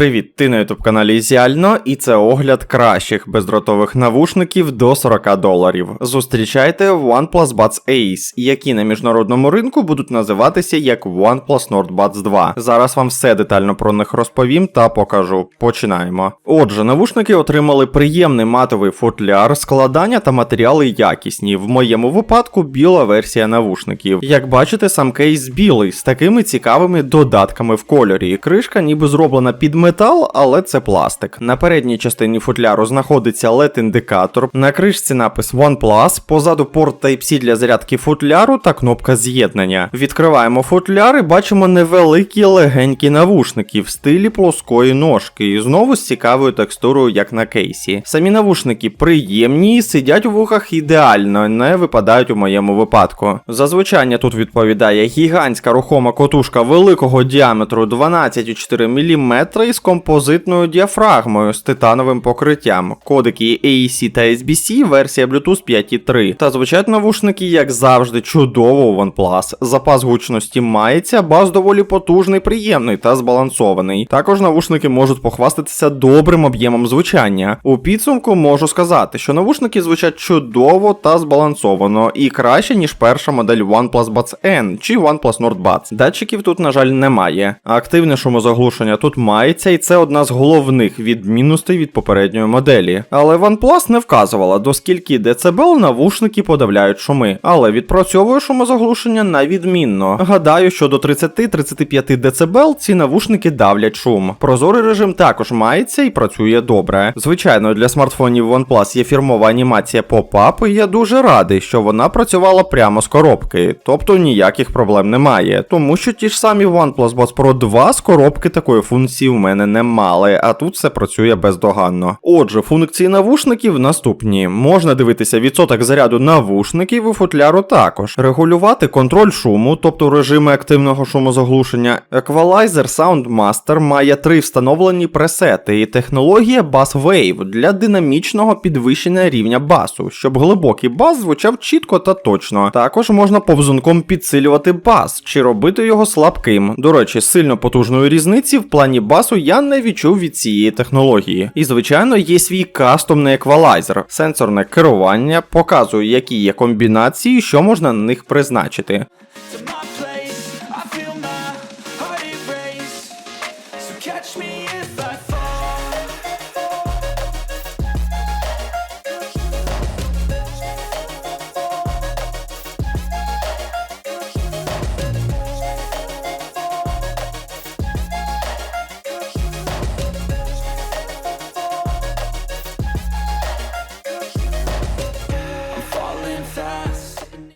Привіт, ти на ютуб каналі Ізіально, і це огляд кращих бездротових навушників до 40 доларів. Зустрічайте OnePlus Buds Ace, які на міжнародному ринку будуть називатися як OnePlus Nord Buds 2. Зараз вам все детально про них розповім та покажу. Починаємо. Отже, навушники отримали приємний матовий футляр, складання та матеріали якісні. В моєму випадку біла версія навушників. Як бачите, сам кейс білий з такими цікавими додатками в кольорі. Кришка ніби зроблена під метал, але це пластик. На передній частині футляру знаходиться LED-індикатор, на кришці напис OnePlus, позаду порт Type-C для зарядки футляру та кнопка з'єднання. Відкриваємо футляр і бачимо невеликі легенькі навушники в стилі плоскої ножки, і знову з цікавою текстурою, як на кейсі. Самі навушники приємні, сидять у вухах ідеально, не випадають у моєму випадку. За звучання тут відповідає гігантська рухома котушка великого діаметру 12,4 мм із композитною діафрагмою з титановим покриттям, кодики AEC та SBC, версія Bluetooth 5.3. Та звучать навушники, як завжди, чудово у OnePlus. Запас гучності мається, бас доволі потужний, приємний та збалансований. Також навушники можуть похвастатися добрим об'ємом звучання. У підсумку можу сказати, що навушники звучать чудово та збалансовано і краще, ніж перша модель OnePlus Buds N чи OnePlus Nord Buds. Датчиків тут, на жаль, немає. Активне шумозаглушення тут мається, і це одна з головних відмінностей від попередньої моделі. Але OnePlus не вказувала, до скільки децибел навушники подавляють шуми, але відпрацьовує шумозаглушення на відмінно. Гадаю, що до 30-35 децибел ці навушники давлять шум. Прозорий режим також мається і працює добре. Звичайно, для смартфонів OnePlus є фірмова анімація Pop-Up, і я дуже радий, що вона працювала прямо з коробки, тобто ніяких проблем немає, тому що ті ж самі OnePlus Buds Pro 2 з коробки такої функції в мене не мали, а тут все працює бездоганно. Отже, функції навушників наступні: можна дивитися відсоток заряду навушників і футляру також, регулювати контроль шуму, тобто режими активного шумозаглушення. Equalizer Sound Master має три встановлені пресети і технологія Bass Wave для динамічного підвищення рівня басу, щоб глибокий бас звучав чітко та точно. Також можна повзунком підсилювати бас чи робити його слабким. До речі, сильно потужної різниці в плані басу я не відчув від цієї технології. І звичайно, є свій кастомний еквалайзер, сенсорне керування, показує, які є комбінації, що можна на них призначити. catch me if I fall.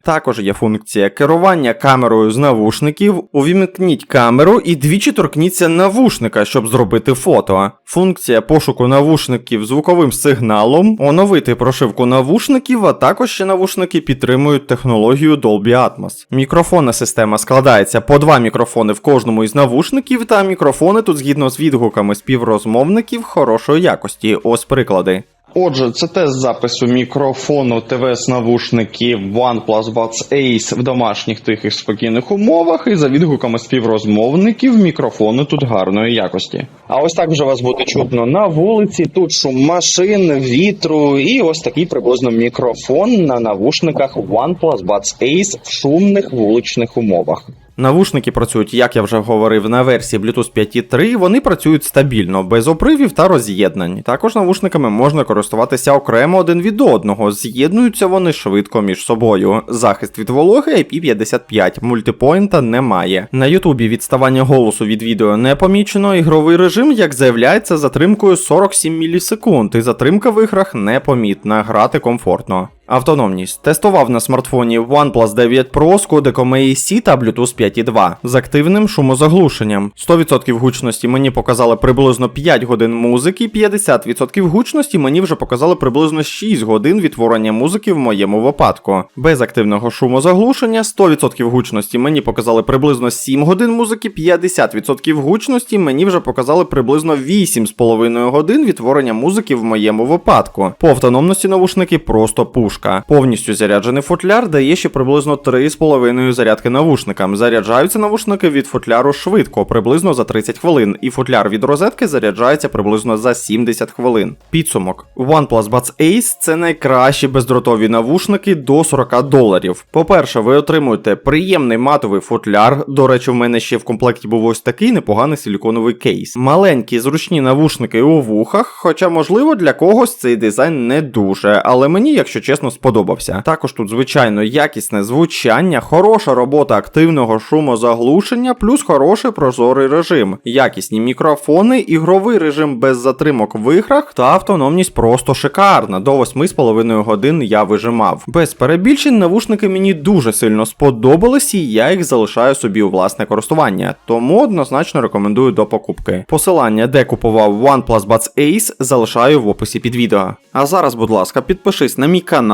Також є функція керування камерою з навушників. Увімкніть камеру і двічі торкніться навушника, щоб зробити фото. Функція пошуку навушників звуковим сигналом, оновити прошивку навушників, а також ще навушники підтримують технологію Dolby Atmos. Мікрофонна система складається по два мікрофони в кожному із навушників, та мікрофони тут згідно з відгуками співрозмовників хорошої якості. Ось приклади. Отже, це тест запису мікрофону ТВС навушників OnePlus Buds Ace в домашніх тихих спокійних умовах, і за відгуками співрозмовників мікрофони тут гарної якості. А ось так вже вас буде чутно на вулиці. Тут шум машин, вітру, і ось такий приблизно мікрофон на навушниках OnePlus Buds Ace в шумних вуличних умовах. Навушники працюють, як я вже говорив, на версії Bluetooth 5.3, вони працюють стабільно, без опривів та роз'єднань. Також навушниками можна користуватися окремо один від одного, з'єднуються вони швидко між собою. Захист від вологи IP55, мультипоінта немає. На Ютубі відставання голосу від відео не помічено, ігровий режим, як заявляється, затримкою 47 мілісекунд, і затримка в іграх непомітна, грати комфортно. Автономність тестував на смартфоні OnePlus 9 Pro з кодеком AEC та Bluetooth 5.2 з активним шумозаглушенням. 100% гучності мені показали приблизно 5 годин музики, 50% гучності мені вже показали приблизно 6 годин відтворення музики в моєму випадку. Без активного шумозаглушення 100% гучності мені показали приблизно 7 годин музики, 50% гучності мені вже показали приблизно 8,5 годин відтворення музики в моєму випадку. По автономності навушники просто пушать. Вушка. Повністю заряджений футляр дає ще приблизно 3,5 зарядки навушникам. Заряджаються навушники від футляру швидко, приблизно за 30 хвилин, і футляр від розетки заряджається приблизно за 70 хвилин. Підсумок: OnePlus Buds Ace це найкращі бездротові навушники до 40 доларів. По-перше, ви отримуєте приємний матовий футляр. До речі, в мене ще в комплекті був ось такий непоганий силіконовий кейс. Маленькі зручні навушники у вухах, хоча, можливо, для когось цей дизайн не дуже, але мені, якщо чесно, сподобався. Також тут, звичайно, якісне звучання, хороша робота активного шумозаглушення, плюс хороший прозорий режим, якісні мікрофони, ігровий режим без затримок в іграх та автономність просто шикарна. До 8,5 годин я вижимав. Без перебільшень навушники мені дуже сильно сподобались, і я їх залишаю собі у власне користування, тому однозначно рекомендую до покупки. Посилання, де купував OnePlus Buds Ace, залишаю в описі під відео. А зараз, будь ласка, підпишись на мій канал,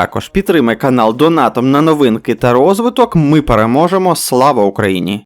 також. Підтримай канал донатом на новинки та розвиток. Ми переможемо. Слава Україні!